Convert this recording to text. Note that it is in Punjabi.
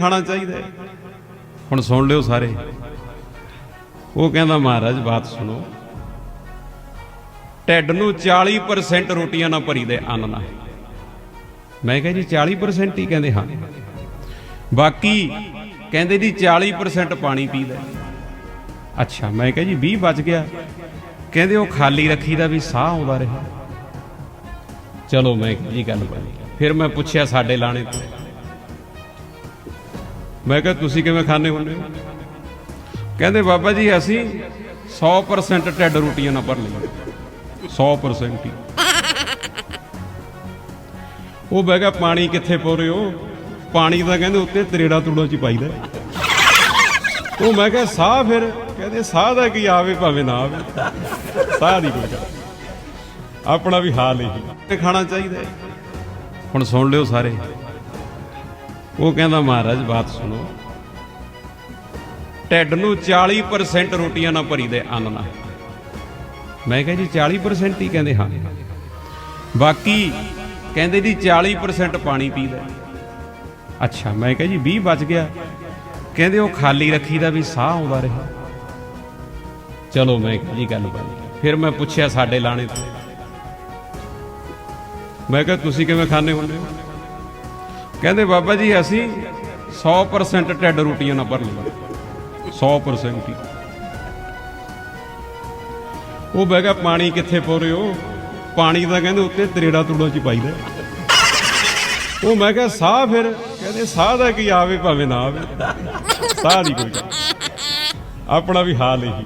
ਖਾਣਾ ਚਾਹੀਦਾ ਹੈ। ਹੁਣ ਸੁਣ ਲਿਓ ਸਾਰੇ। ਉਹ ਕਹਿੰਦਾ, ਮਹਾਰਾਜ, ਬਾਤ ਸੁਣੋ। ਢਿੱਡ ਨੂੰ 40% ਰੋਟੀਆਂ ਨਾਲ ਭਰੀ ਦੇ ਅੰਨ ਨਾਲ। ਮੈਂ ਕਿਹਾ ਜੀ 40% ਹੀ ਕਹਿੰਦੇ ਹਾਂ। ਬਾਕੀ ਕਹਿੰਦੇ ਜੀ 40% ਪਾਣੀ ਪੀਦਾ ਅੱਛਾ, ਮੈਂ ਕਿਹਾ ਜੀ 20 ਬਚ ਗਿਆ। ਕਹਿੰਦੇ ਉਹ ਖਾਲੀ ਰੱਖੀਦਾ ਵੀ ਸਾਹ ਆਉਂਦਾ ਰਿਹਾ। ਚਲੋ, ਮੈਂ ਜੀ ਗੱਲ ਬਣੀ। ਫਿਰ ਮੈਂ ਪੁੱਛਿਆ ਸਾਡੇ ਲਾਣੇ ਤੋਂ। ਮੈਂ ਕਿਹਾ, ਤੁਸੀਂ ਕਿਵੇਂ ਖਾਣੇ ਹੁੰਦੇ? ਹੋ ਕਹਿੰਦੇ, ਬਾਬਾ ਜੀ, ਅਸੀਂ 100% ਢਿੱਡ ਰੋਟੀਆਂ ਨਾਲ ਭਰ ਲਈਆਂ। 100% ਹੀ। ਉਹ ਬਹਿ ਗਿਆ, ਪਾਣੀ ਕਿੱਥੇ ਪੋ ਰਹੇ ਹੋ? ਪਾਣੀ ਤਾਂ ਕਹਿੰਦੇ, ਉੱਤੇ ਤਰੇੜਾ ਤੁੜਾ ਚ ਪਾਈਦਾ ਉਹ ਮੈਂ ਕਿਹਾ, ਸਾਹ ਫਿਰ? ਕਹਿੰਦੇ, ਸਾਹ ਦਾ ਕੀ ਆਵੇ, ਭਾਵੇਂ ਨਾ ਆਵੇ। ਸਾਹ ਦੀ ਕੋਈ ਗੱਲ ਆਪਣਾ ਵੀ ਹਾਲ ਹੀ। ਤੇ ਖਾਣਾ ਚਾਹੀਦਾ ਹੁਣ ਸੁਣ ਲਿਓ ਸਾਰੇ। ਉਹ ਕਹਿੰਦਾ, ਮਹਾਰਾਜ, ਬਾਤ ਸੁਣੋ। ਢਿੱਡ ਨੂੰ 40% ਰੋਟੀਆਂ ਨਾਲ ਭਰੀ ਦੇ ਅੰਨ ਨਾਲ ਮੈਂ ਕਿਹਾ ਜੀ 40% ਹੀ ਕਹਿੰਦੇ ਹਾਂ ਬਾਕੀ ਕਹਿੰਦੇ ਜੀ 40% ਪਾਣੀ ਪੀਦਾ ਅੱਛਾ, ਮੈਂ ਕਿਹਾ ਜੀ 20 ਬਚ ਗਿਆ। ਕਹਿੰਦੇ ਉਹ ਖਾਲੀ ਰੱਖੀ ਦਾ ਵੀ ਸਾਹ ਆਉਂਦਾ ਰਿਹਾ। ਚਲੋ, ਮੈਂ ਜੀ, ਗੱਲ ਬਣੀ ਫਿਰ ਮੈਂ ਪੁੱਛਿਆ ਸਾਡੇ ਲਾਣੇ ਤੋਂ। ਮੈਂ ਕਿਹਾ, ਤੁਸੀਂ ਕਿਵੇਂ ਖਾਣੇ ਹੁੰਦੇ ਹੋ? ਕਹਿੰਦੇ ਬਾਬਾ ਜੀ, ਅਸੀਂ 100% ਢਿੱਡ ਰੋਟੀਆਂ ਨਾਲ ਭਰ ਲਈ 100% ਹੀ। ਉਹ ਬਹਿ ਗਿਆ, ਪਾਣੀ ਕਿੱਥੇ ਪੋ ਰਹੇ ਹੋ? ਪਾਣੀ ਦਾ ਕਹਿੰਦੇ ਉੱਤੇ ਤਰੇੜਾ ਤੁੜਾ ਚ ਪਾਈਦਾ ਉਹ ਮੈਂ ਕਿਹਾ, ਸਾਹ ਫਿਰ? ਕਹਿੰਦੇ, ਸਾਹ ਦਾ ਕੀ ਆਵੇ, ਭਾਵੇਂ ਨਾ ਆਵੇ। ਸਾਹ ਨਹੀਂ ਕੋਈ ਆਪਣਾ ਵੀ ਹਾਲ ਇਹੀ।